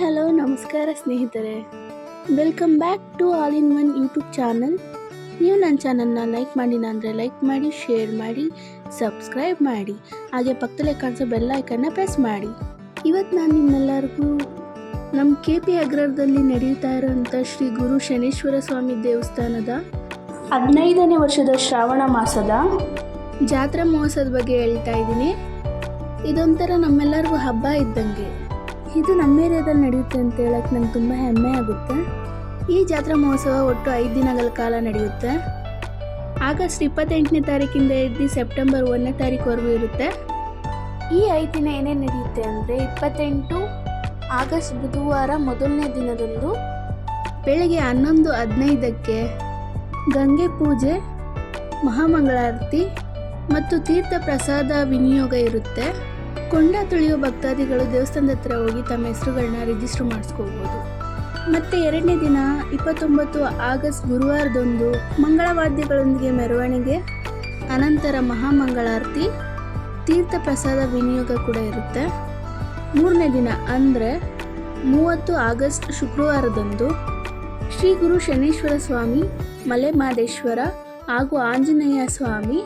Hello, ನಮಸ್ಕಾರ ಸ್ನೇಹಿತರೆ. Welcome back to all in one YouTube channel ನೀವು ನನ್ನ ಚಾನಲ್ನ ಲೈಕ್ ಮಾಡಿಲ್ಲ ಅಂದರೆ ಲೈಕ್ ಮಾಡಿ ಶೇರ್ ಮಾಡಿ ಸಬ್ಸ್ಕ್ರೈಬ್ ಮಾಡಿ. ಹಾಗೆ ಪಕ್ಕದಲ್ಲೇ ಕಾಣಿಸೋ ಬೆಲ್ ಐಕನ್ನ ಪ್ರೆಸ್ ಮಾಡಿ. ಇವತ್ತು ನಾನು ನಿಮ್ಮೆಲ್ಲರಿಗೂ ನಮ್ಮ ಕೆ ಪಿ ಅಗ್ರದಲ್ಲಿ ನಡೆಯುತ್ತಾ ಇರುವಂಥ ಶ್ರೀ ಗುರು ಶನೇಶ್ವರ ಸ್ವಾಮಿ ದೇವಸ್ಥಾನದ ಹದಿನೈದನೇ ವರ್ಷದ ಶ್ರಾವಣ ಮಾಸದ ಜಾತ್ರಾ ಮಹೋತ್ಸವದ ಬಗ್ಗೆ ಹೇಳ್ತಾ ಇದ್ದೀನಿ. ಇದೊಂಥರ ನಮ್ಮೆಲ್ಲರಿಗೂ ಹಬ್ಬ ಇದ್ದಂಗೆ. ಇದು ನಮ್ಮ ಏರಿಯಾದಲ್ಲಿ ನಡೆಯುತ್ತೆ ಅಂತ ಹೇಳಕ್ಕೆ ನಂಗೆ ತುಂಬ ಹೆಮ್ಮೆ ಆಗುತ್ತೆ. ಈ ಜಾತ್ರಾ ಮಹೋತ್ಸವ ಒಟ್ಟು ಐದು ದಿನಗಳ ಕಾಲ ನಡೆಯುತ್ತೆ. ಆಗಸ್ಟ್ ಇಪ್ಪತ್ತೆಂಟನೇ ತಾರೀಕಿಂದ ಹಿಡಿದು ಸೆಪ್ಟೆಂಬರ್ ಒಂದನೇ ತಾರೀಕುವರೆಗೂ ಇರುತ್ತೆ. ಈ ಐದು ದಿನ ಏನೇನು ನಡೆಯುತ್ತೆ ಅಂದರೆ ಇಪ್ಪತ್ತೆಂಟು ಆಗಸ್ಟ್ ಬುಧವಾರ ಮೊದಲನೇ ದಿನದಂದು ಬೆಳಗ್ಗೆ ಹನ್ನೊಂದು ಹದಿನೈದಕ್ಕೆ ಗಂಗೆ ಪೂಜೆ, ಮಹಾಮಂಗಳಾರತಿ ಮತ್ತು ತೀರ್ಥ ಪ್ರಸಾದ ವಿನಿಯೋಗ ಇರುತ್ತೆ. ಕೊಂಡ ತುಳಿಯೋ ಭಕ್ತಾದಿಗಳು ದೇವಸ್ಥಾನದ ಹತ್ರ ಹೋಗಿ ತಮ್ಮ ಹೆಸರುಗಳನ್ನ ರಿಜಿಸ್ಟರ್ ಮಾಡಿಸ್ಕೋಬೋದು. ಮತ್ತು ಎರಡನೇ ದಿನ, ಇಪ್ಪತ್ತೊಂಬತ್ತು ಆಗಸ್ಟ್ ಗುರುವಾರದಂದು ಮಂಗಳವಾದ್ಯಗಳೊಂದಿಗೆ ಮೆರವಣಿಗೆ, ಅನಂತರ ಮಹಾಮಂಗಳಾರತಿ, ತೀರ್ಥ ಪ್ರಸಾದ ವಿನಿಯೋಗ ಕೂಡ ಇರುತ್ತೆ. ಮೂರನೇ ದಿನ ಅಂದರೆ ಮೂವತ್ತು ಆಗಸ್ಟ್ ಶುಕ್ರವಾರದಂದು ಶ್ರೀ ಗುರು ಶನೇಶ್ವರ ಸ್ವಾಮಿ ಮಲೆ ಮಾದೇಶ್ವರ ಹಾಗೂ ಆಂಜನೇಯ ಸ್ವಾಮಿ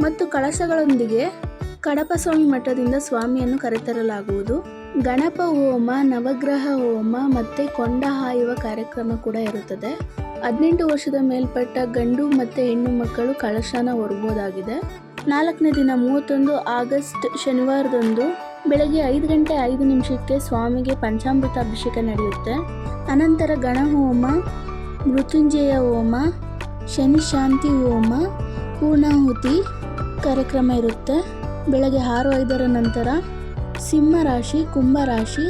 ಮತ್ತು ಕಳಶಗಳೊಂದಿಗೆ ಕಡಪ ಸ್ವಾಮಿ ಮಠದಿಂದ ಸ್ವಾಮಿಯನ್ನು ಕರೆತರಲಾಗುವುದು. ಗಣಪ ಹೋಮ, ನವಗ್ರಹ ಹೋಮ ಮತ್ತು ಕೊಂಡ ಹಾಯುವ ಕಾರ್ಯಕ್ರಮ ಕೂಡ ಇರುತ್ತದೆ. ಹದಿನೆಂಟು ವರ್ಷದ ಮೇಲ್ಪಟ್ಟ ಗಂಡು ಮತ್ತು ಹೆಣ್ಣು ಮಕ್ಕಳು ಕಳಶನ ಹೊರಬೋದಾಗಿದೆ. ನಾಲ್ಕನೇ ದಿನ ಮೂವತ್ತೊಂದು ಆಗಸ್ಟ್ ಶನಿವಾರದಂದು ಬೆಳಗ್ಗೆ ಐದು ಗಂಟೆ ಐದು ನಿಮಿಷಕ್ಕೆ ಸ್ವಾಮಿಗೆ ಪಂಚಾಮೃತ ಅಭಿಷೇಕ ನಡೆಯುತ್ತೆ. ಅನಂತರ ಗಣಹೋಮ ಮೃತ್ಯುಂಜಯ ಹೋಮ, ಶನಿ ಶಾಂತಿ ಹೋಮ, ಪೂರ್ಣಾಹುತಿ ಕಾರ್ಯಕ್ರಮ ಇರುತ್ತೆ. ಬೆಳಗ್ಗೆ ಆರು ಐದರ ನಂತರ ಸಿಂಹ ರಾಶಿ, ಕುಂಭ ರಾಶಿ,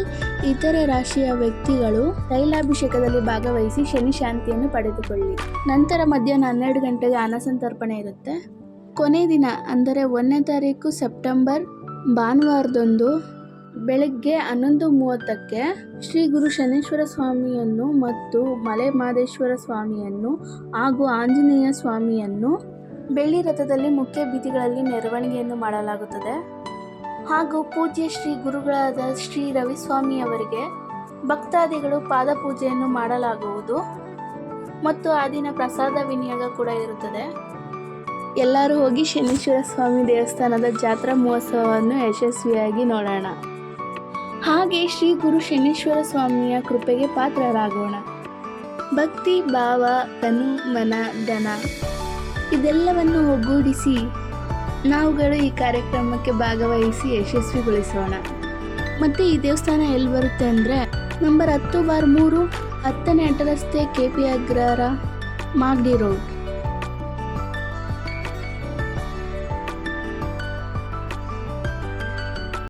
ಇತರೆ ರಾಶಿಯ ವ್ಯಕ್ತಿಗಳು ತೈಲಾಭಿಷೇಕದಲ್ಲಿ ಭಾಗವಹಿಸಿ ಶನಿ ಶಾಂತಿಯನ್ನು ಪಡೆದುಕೊಳ್ಳಿ. ನಂತರ ಮಧ್ಯಾಹ್ನ ಹನ್ನೆರಡು ಗಂಟೆಗೆ ಅನಸಂತರ್ಪಣೆ ಇರುತ್ತೆ. ಕೊನೆ ದಿನ, ಅಂದರೆ ಒಂದನೇ ತಾರೀಕು ಸೆಪ್ಟೆಂಬರ್ ಭಾನುವಾರದಂದು ಬೆಳಗ್ಗೆ ಹನ್ನೊಂದು ಮೂವತ್ತಕ್ಕೆ ಶ್ರೀ ಗುರು ಶನೇಶ್ವರ ಸ್ವಾಮಿಯನ್ನು ಮತ್ತು ಮಲೆ ಮಾದೇಶ್ವರ ಸ್ವಾಮಿಯನ್ನು ಹಾಗೂ ಆಂಜನೇಯ ಸ್ವಾಮಿಯನ್ನು ಬೆಳ್ಳಿ ರಥದಲ್ಲಿ ಮುಖ್ಯ ಬೀದಿಗಳಲ್ಲಿ ಮೆರವಣಿಗೆಯನ್ನು ಮಾಡಲಾಗುತ್ತದೆ. ಹಾಗೂ ಪೂಜ್ಯ ಶ್ರೀ ಗುರುಗಳಾದ ಶ್ರೀ ರವಿಸ್ವಾಮಿ ಅವರಿಗೆ ಭಕ್ತಾದಿಗಳು ಪಾದಪೂಜೆಯನ್ನು ಮಾಡಲಾಗುವುದು. ಮತ್ತು ಆ ದಿನ ಪ್ರಸಾದ ವಿನಿಯೋಗ ಕೂಡ ಇರುತ್ತದೆ. ಎಲ್ಲರೂ ಹೋಗಿ ಶನೀಶ್ವರ ಸ್ವಾಮಿ ದೇವಸ್ಥಾನದ ಜಾತ್ರಾ ಮಹೋತ್ಸವವನ್ನು ಯಶಸ್ವಿಯಾಗಿ ನೋಡೋಣ. ಹಾಗೆ ಶ್ರೀ ಗುರು ಶನೀಶ್ವರ ಸ್ವಾಮಿಯ ಕೃಪೆಗೆ ಪಾತ್ರರಾಗೋಣ. ಭಕ್ತಿ, ಭಾವ, ತನು, ಮನ, ಧನ. ಇದೆಲ್ಲವನ್ನು ಒಗ್ಗೂಡಿಸಿ ನಾವುಗಳು ಈ ಕಾರ್ಯಕ್ರಮಕ್ಕೆ ಭಾಗವಹಿಸಿ ಯಶಸ್ವಿಗೊಳಿಸೋಣ. ಮತ್ತು ಈ ದೇವಸ್ಥಾನ ಎಲ್ಲಿ ಬರುತ್ತೆ ಅಂದರೆ ನಂಬರ್ ಹತ್ತು ಬಾರ್ ಮೂರು ಹತ್ತನೇ ಅಡ್ಡ ರಸ್ತೆ ಕೆ ಪಿ ಅಗ್ರಹಾರ ಮಾಗಡಿ ರೋಡ್.